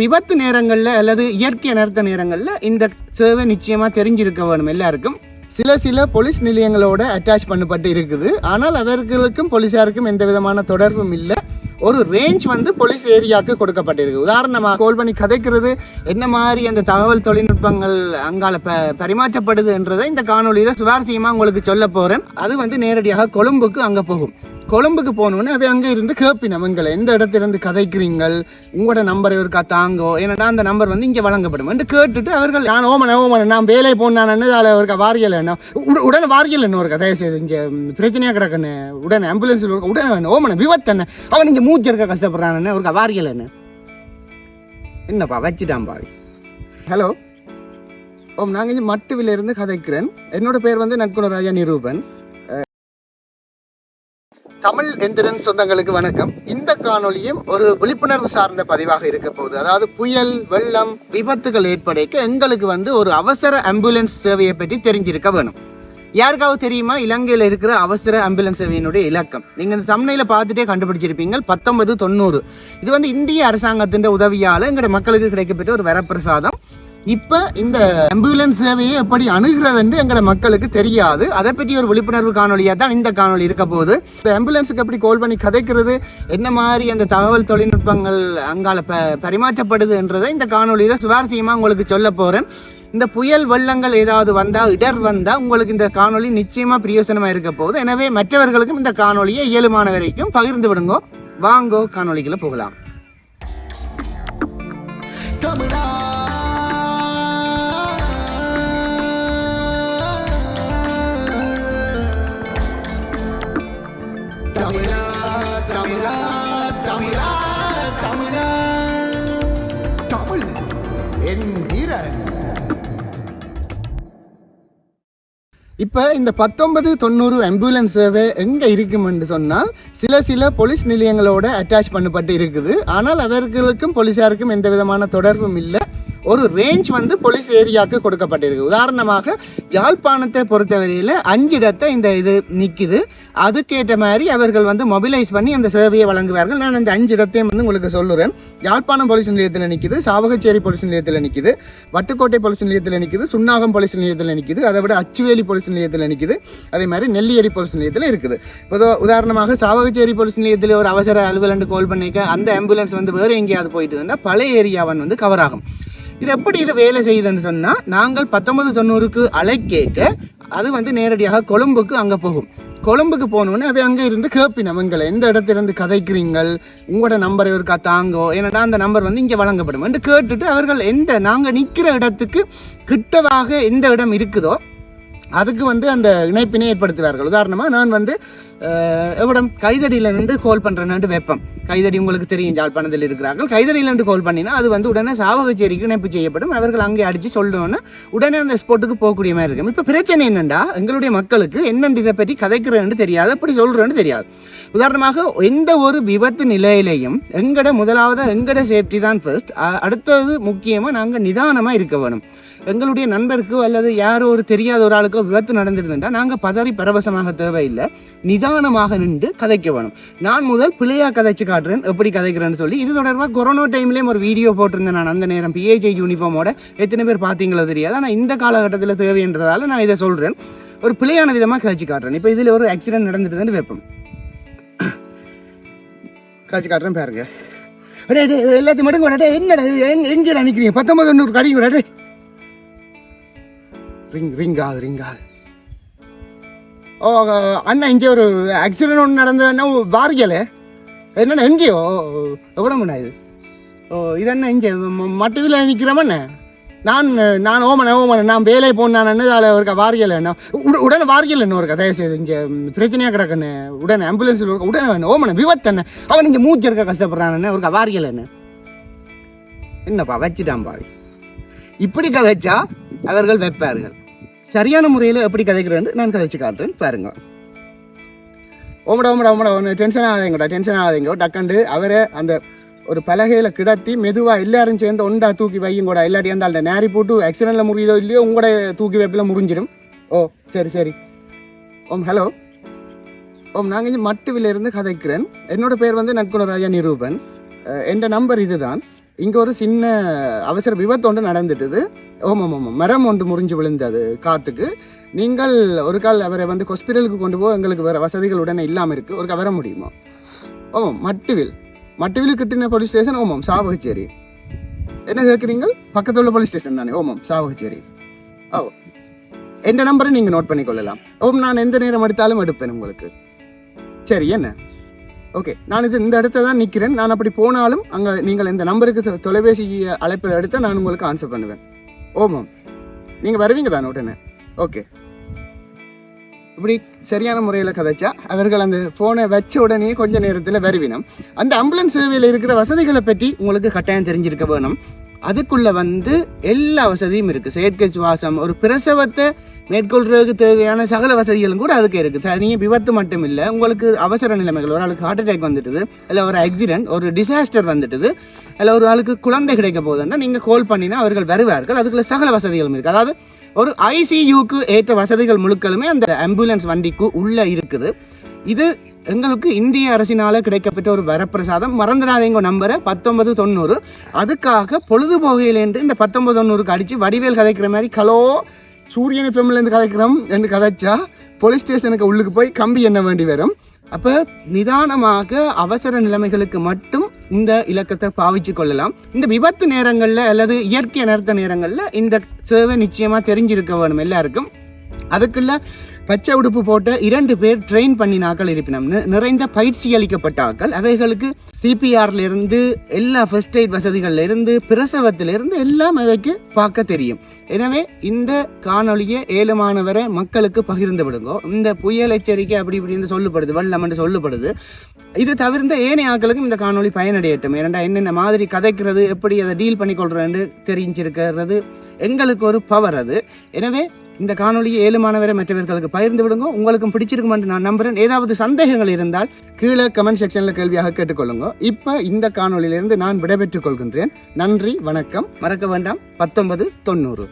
விபத்து நேரங்களில் அல்லது இயற்கை நேரத்த நேரங்களில் இந்த சேவை நிச்சயமாக தெரிஞ்சிருக்க வேணும் எல்லாருக்கும். சில சில போலீஸ் நிலையங்களோட அட்டாச் பண்ணப்பட்டு இருக்குது. ஆனால் அவர்களுக்கும் போலீஸாருக்கும் எந்த விதமான தொடர்பும் இல்லை. ஒரு ரேஞ்ச் வந்து போலீஸ் ஏரியாவுக்கு கொடுக்கப்பட்டிருக்கு. உதாரணமாக கோல் பண்ணி கதைக்கிறது என்ன மாதிரி அந்த தகவல் தொழில்நுட்பங்கள் அங்கால ப பரிமாற்றப்படுதுன்றதை இந்த காணொலியில் சுவாரஸ்யமாக உங்களுக்கு சொல்ல போகிறேன் அது வந்து நேரடியாக கொழும்புக்கு அங்கே போகும். கொழும்புக்கு போனோன்னே அவை அங்கே இருந்து கேப்பினம் எங்களை எந்த இடத்துல இருந்து கதைக்கிறீங்கள்? உங்களோட நம்பர் இருக்கா? தாங்கோ. ஏன்னா அந்த நம்பர் வந்து இங்கே வழங்கப்படும் என்று கேட்டுட்டு அவர்கள் நான் ஓமன ஓமன நான் வேலை போனான்னு அதில் அவருக்கு வாரியல் என்ன? உட- உடனே வாரியல் என்ன ஒரு தயவு செய்து இங்கே பிரச்சனையாக கிடக்குன்னு. உடனே ஆம்புலன்ஸில் உடனே வேணும் ஓமன விபத்து என்ன? அவன் இங்கே மூச்சு இருக்க கஷ்டப்படுறான்னு அவருக்கு வாரியல் என்ன? என்னப்பா வச்சுட்டான்பா ஹலோ ஓம் நாங்கள் இங்கே மட்டுவிலிருந்து கதைக்கிறேன். என்னோட பேர் வந்து நட்குணராஜா நிரூபன். தமிழ் எந்திரன் சொந்தங்களுக்கு வணக்கம். இந்த காணொலியும் ஒரு விழிப்புணர்வு சார்ந்த பதிவாக இருக்க போகுது. அதாவது புயல் வெள்ளம் விபத்துகள் ஏற்படைக்க எங்களுக்கு வந்து ஒரு அவசர ஆம்புலன்ஸ் சேவையை பற்றி தெரிஞ்சிருக்க வேணும். யாருக்காவது தெரியுமா? இலங்கையில் இருக்கிற அவசர ஆம்புலன்ஸ் சேவையினுடைய இலக்கம். நீங்கள் இந்த தமிழில் பார்த்துட்டே கண்டுபிடிச்சிருப்பீங்க. பத்தொன்பது தொண்ணூறு. இது வந்து இந்திய அரசாங்கத்தின் உதவியால் எங்களோட மக்களுக்கு கிடைக்கப்பட்ட ஒரு வரப்பிரசாதம். இப்போ இந்த ஆம்புலன்ஸ் சேவையை எப்படி அணுகிறதுன்னு எங்களை மக்களுக்கு தெரியாது. அதை பற்றி ஒரு விழிப்புணர்வு காணொலியாக தான் இந்த காணொலி இருக்க போகுது. இந்த ஆம்புலன்ஸுக்கு எப்படி கால் பண்ணி கதைக்கிறது என்ன மாதிரி அந்த தகவல் தொழில்நுட்பங்கள் அங்கால ப பரிமாற்றப்படுதுன்றதை இந்த காணொலியில் சுவாரஸ்யமாக உங்களுக்கு சொல்ல போகிறேன் இந்த புயல் வெள்ளங்கள் ஏதாவது வந்தால் இடர் வந்தால் உங்களுக்கு இந்த காணொளி நிச்சயமாக பிரயோசனமாக இருக்க போகுது. எனவே மற்றவர்களுக்கும் இந்த காணொலியை இயலுமான வரைக்கும் பகிர்ந்து விடுங்கோ. வாங்கோ காணொலிகளை போகலாம். இப்போ இந்த பத்தொன்பது தொண்ணூறு ஆம்புலன்ஸ் சேவை எங்கே இருக்குமென்று சொன்னால் சில சில போலீஸ் நிலையங்களோட அட்டாச் பண்ணப்பட்டு இருக்குது. ஆனால் அவர்களுக்கும் போலீஸாருக்கும் எந்த விதமான தொடர்பும் இல்லை. ஒரு ரேஞ்ச் வந்து போலீஸ் ஏரியாவுக்கு கொடுக்கப்பட்டிருக்கு. உதாரணமாக யாழ்ப்பாணத்தை பொறுத்தவரையில் அஞ்சு இடத்தை இந்த இது நிற்குது அதுக்கேற்ற மாதிரி அவர்கள் வந்து மொபிலைஸ் பண்ணி அந்த சேவையை வழங்குவார்கள். நான் அந்த அஞ்சு இடத்தையும் வந்து உங்களுக்கு சொல்லுறேன். யாழ்ப்பாணம் போலீஸ் நிலையத்தில் நிற்குது சாவகச்சேரி போலீஸ் நிலையத்தில் நிற்குது வட்டுக்கோட்டை போலீஸ் நிலையத்தில் நிற்குது சுன்னாகம் போலீஸ் நிலையத்தில் நிற்குது அதை விட அச்சுவேலி போலீஸ் நிலையத்தில் நிற்குது அதே மாதிரி நெல்லியடி போலீஸ் நிலையத்தில் இருக்குது. இப்போ உதாரணமாக சாவகச்சேரி போலீஸ் நிலையத்தில் ஒரு அவசர அலுவலண்டு கால் பண்ணிக்க அந்த ஆம்புலன்ஸ் வந்து வேறு எங்கேயாவது போயிட்டுதுன்னா பழைய ஏரியாவன் வந்து கவர் ஆகும். இது எப்படி இது வேலை செய்யுதுன்னு சொன்னால் நாங்கள் பத்தொன்பது தொண்ணூறுக்கு அலைக்கேக்க அது வந்து நேரடியாக கொழும்புக்கு அங்கே போகும். கொழும்புக்கு போனோன்னே அவை அங்கே இருந்து கேப்பினம் எங்களை எந்த இடத்துலேருந்து கதைக்கிறீங்கள்? உங்களோட நம்பர் இருக்கா? தாங்கோ. ஏன்னா அந்த நம்பர் வந்து இங்கே வழங்கப்படும் என்று கேட்டுட்டு அவர்கள் எந்த நாங்கள் நிற்கிற இடத்துக்கு கிட்டவாக எந்த இடம் இருக்குதோ அதுக்கு வந்து அந்த இணைப்பினை ஏற்படுத்துவார்கள். உதாரணமாக நான் வந்து எவ்வளோ கைதடியில் நின்று இருந்து கால் பண்ணுறேன்னு வைப்பேன் கைதடி உங்களுக்கு தெரியும் ஜாழ்ப்பாணத்தில் இருக்கிறார்கள். கைதடியில் நின்று கால் பண்ணினா அது வந்து உடனே சாவகச்சேரிக்கு இணைப்பு செய்யப்படும். அவர்கள் அங்கே அடித்து சொல்லணும்னா உடனே அந்த ஸ்போர்ட்டுக்கு போகக்கூடிய மாதிரி இருக்கும். இப்போ பிரச்சனை என்னென்னா எங்களுடைய மக்களுக்கு என்னென்று இதை பற்றி கதைக்கிறேன்னு தெரியாது அப்படி சொல்கிறேன்னு தெரியாது. உதாரணமாக எந்த ஒரு விபத்து நிலையிலையும் எங்கட முதலாவது எங்கட சேஃப்டி தான் ஃபர்ஸ்ட் அடுத்தது முக்கியமாக நாங்கள் நிதானமாக இருக்க வேணும். எங்களுடைய நண்பருக்கோ அல்லது யாரோ ஒரு தெரியாத ஒரு ஆளுக்கோ விபத்து நடந்திருந்தா நாங்கள் பதறி பரவசமாக தேவையில்லை. நிதானமாக நின்று கதைக்க வேணும். நான் முதல் பிள்ளையா கதைச்சு காட்டுறேன் எப்படி கதைக்கிறேன்னு சொல்லி. இது தொடர்பாக கொரோனா டைம்லேயும் ஒரு வீடியோ போட்டிருந்தேன் நான் அந்த நேரம். பிஏஜே யூனிஃபார்மோட எத்தனை பேர் பார்த்தீங்களோ தெரியாது. ஆனால் இந்த காலகட்டத்தில் தேவைன்றதால நான் இதை சொல்கிறேன் ஒரு பிள்ளையான விதமாக கதைச்சு காட்டுறேன். இப்போ இதில் ஒரு ஆக்சிடென்ட் நடந்துட்டுன்னு வைப்போம். காய்ச்சி காட்டுறேன் பாருங்க. அடே எல்லாத்தையும் மட்டும் என்னடா இது? எங்க எங்கே நினைக்கிறீங்க பத்தொன்பது தொண்ணூறு கடிங்க ரிங் ரிங் ஆகுது ரிங் ஆகுது ஓ அண்ணா இங்கே ஒரு ஆக்சிடென்ட் ஒன்று நடந்ததுன்னா வாரியலே என்னண்ணா எங்கேயோ? எவ்வளோண்ணா இது. ஓ இது என்ன இங்கே மட்டுவில் நிற்கிறமண்ணே நான் நான் ஓமன ஓமன நான் வேலையை போனான்னு அதில் ஒரு வாரியலைண்ணா என்ன உட- உடனே வாரியலைன்னு என்ன ஒரு தயவு செய்து இங்கே பிரச்சனையாக கிடக்குன்னு உடனே ஆம்புலன்ஸ் உடனே வேணும் ஓமன விபத்தண்ணே. அவன் இங்கே மூச்சு இருக்க கஷ்டப்படுறான்னு ஒரு வாரியல் என்ன என்னப்பா வச்சுட்டான் பாவி இப்படி கதைச்சா அவர்கள் வைப்பார்கள். சரியான முறையில் எப்படி கதைக்கிறேன்னு நான் கதைச்சு காட்டுறேன். பாருங்க. ஓமடா ஓமடா ஓமடா ஒன்று டென்ஷன் ஆகாதீங்கடா டென்ஷன் ஆகாதீங்கோ டக்கண்டு அவரை அந்த ஒரு பலகையில் கிடத்தி மெதுவாக எல்லாரும் சேர்ந்து ஒண்டா தூக்கி வையும் கூட இல்லாட்டி அந்த அந்த நேரி போட்டு ஆக்சிடென்ட்டில் முடியுதோ இல்லையோ உங்களோட தூக்கி வைப்பில் முடிஞ்சிடும் ஓ சரி சரி. ஓம் ஹலோ ஓம் நாங்கள் இங்கே கதைக்கிறேன். என்னோட பேர் வந்து நட்குணராஜா நிரூபன். என் நம்பர் இதுதான். இங்கே ஒரு சின்ன அவசர விபத்து ஒன்று நடந்துட்டுது. ஓமாம் ஆமாம் மரம் ஒன்று முறிஞ்சு விழுந்தது காற்றுக்கு நீங்கள் ஒரு கால் அவரை வந்து ஹாஸ்பிட்டலுக்கு கொண்டு போக எங்களுக்கு வேறு வசதிகள் உடனே இல்லாமல் இருக்குது ஒரு வர முடியுமா? ஓமாம் மட்டுவில். மட்டுவில் கிட்டின போலீஸ் ஸ்டேஷன் ஓமாம் சாவகச்சேரி. என்ன கேட்குறீங்க பக்கத்தில் உள்ள போலீஸ் ஸ்டேஷன் தானே. ஓமாம் சாவகச்சேரி. ஓ எந்த நம்பரை நீங்கள் நோட் பண்ணிக்கொள்ளலாம். ஓம் நான் எந்த நேரம் எடுத்தாலும் எடுப்பேன் உங்களுக்கு. சரி என்ன? ஓகே நான் இது இந்த இடத்துல தான் நிற்கிறேன் நான் அப்படி போனாலும் அங்கே நீங்கள் இந்த நம்பருக்கு தொ- தொலைபேசி அழைப்பில் எடுத்து நான் உங்களுக்கு ஆன்சர் பண்ணுவேன். ஓமாம் நீங்கள் வருவீங்க தானே உடனே? ஓகே இப்படி சரியான முறையில் கதைச்சா அவர்கள் அந்த ஃபோனை வச்ச உடனே கொஞ்ச நேரத்தில் வருவினம். அந்த ஆம்புலன்ஸ் சேவையில் இருக்கிற வசதிகளை பற்றி உங்களுக்கு கட்டாயம் தெரிஞ்சிருக்க வேணும். அதுக்குள்ளே வந்து எல்லா வசதியும் இருக்குது செயற்கை சுவாசம் ஒரு பிரசவத்தை மேற்கொள்றதுக்கு தேவையான சகல வசதிகளும் கூட அதுக்கு இருக்குது தனியாக விபத்து மட்டும் இல்லை உங்களுக்கு அவசர நிலைமைகள் ஒரு ஆளுக்கு ஹார்ட் அட்டாக் வந்துட்டுது இல்லை ஒரு ஆக்சிடென்ட் ஒரு டிசாஸ்டர் வந்துட்டுது இல்லை ஒரு ஆளுக்கு குழந்தை கிடைக்க போகுதுன்னா நீங்கள் கால் பண்ணினா அவர்கள் வருவார்கள். அதுக்குள்ள சகல வசதிகளும் இருக்குது அதாவது ஒரு ஐசியூக்கு ஏற்ற வசதிகள் முழுக்களுமே அந்த ஆம்புலன்ஸ் வண்டிக்கு உள்ளே இருக்குது. இது எங்களுக்கு இந்திய அரசினால் கிடைக்கப்பட்ட ஒரு வரப்பிரசாதம். மறந்துடாதீங்க நம்பரை. பத்தொன்பது தொண்ணூறு. அதுக்காக பொழுதுபோகையிலேருந்து இந்த பத்தொன்பது தொண்ணூறுக்கு அடித்து வடிவேல் கதைக்கிற மாதிரி கலோ சூரியன் எஃப்எம்லேருந்து கதைக்கிறோம் என்று கதைச்சா போலீஸ் ஸ்டேஷனுக்கு உள்ளுக்கு போய் கம்பி எண்ண வேண்டி வரும். அப்போ நிதானமாக அவசர நிலைமைகளுக்கு மட்டும் இந்த இலக்கத்தை பாவிச்சு கொள்ளலாம். இந்த விபத்து நேரங்களில் அல்லது இயற்கை நேரத்த நேரங்களில் இந்த சேவை நிச்சயமாக தெரிஞ்சிருக்க வேணும் எல்லாருக்கும். அதுக்குள்ள பச்சை உடுப்பு போட்ட இரண்டு பேர் ட்ரெயின் பண்ணினாக்கள் இருப்பினம். நிறைந்த பயிற்சி அளிக்கப்பட்டாக்கள் அவைகளுக்கு சிபிஆர்ல இருந்து எல்லா ஃபர்ஸ்ட் எய்ட் வசதிகள்ல இருந்து பிரசவத்தில இருந்து எல்லாம் அவைக்கு பார்க்க தெரியும். எனவே இந்த காணொலியை ஏழுமானவரை மக்களுக்கு பகிர்ந்து விடுங்கோ. இந்த புயல் எச்சரிக்கை அப்படி இப்படின்னு சொல்லப்படுது வெள்ளம் என்று சொல்லப்படுது இது தவிர்த்த ஏனைய ஆட்களுக்கும் இந்த காணொலி பயனடையட்டும். ஏனண்டா என்னென்ன மாதிரி கதைக்கிறது எப்படி அதை டீல் பண்ணிக்கொள்றேன்னு தெரிஞ்சிருக்கிறது. எங்களுக்கு ஒரு பவர் அது. எனவே இந்த காணொளியை ஏழுமானவரை மற்றவர்களுக்கு பகிர்ந்து விடுங்க. உங்களுக்கும் பிடிச்சிருக்கும் என்று நான் நம்புறேன். ஏதாவது சந்தேகங்கள் இருந்தால் கீழே கமெண்ட் செக்ஷனில் கேள்வியாக கேட்டுக்கொள்ளுங்க. இப்போ இந்த காணொளியிலிருந்து நான் விடைபெற்றுக் கொள்கின்றேன். நன்றி வணக்கம். மறக்க வேண்டாம். பத்தொன்பது தொண்ணூறு.